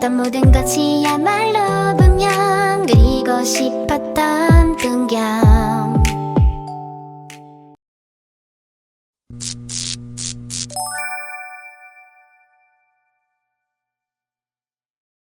했던 모든 것이야말로 분명 그리고 싶었던 풍경.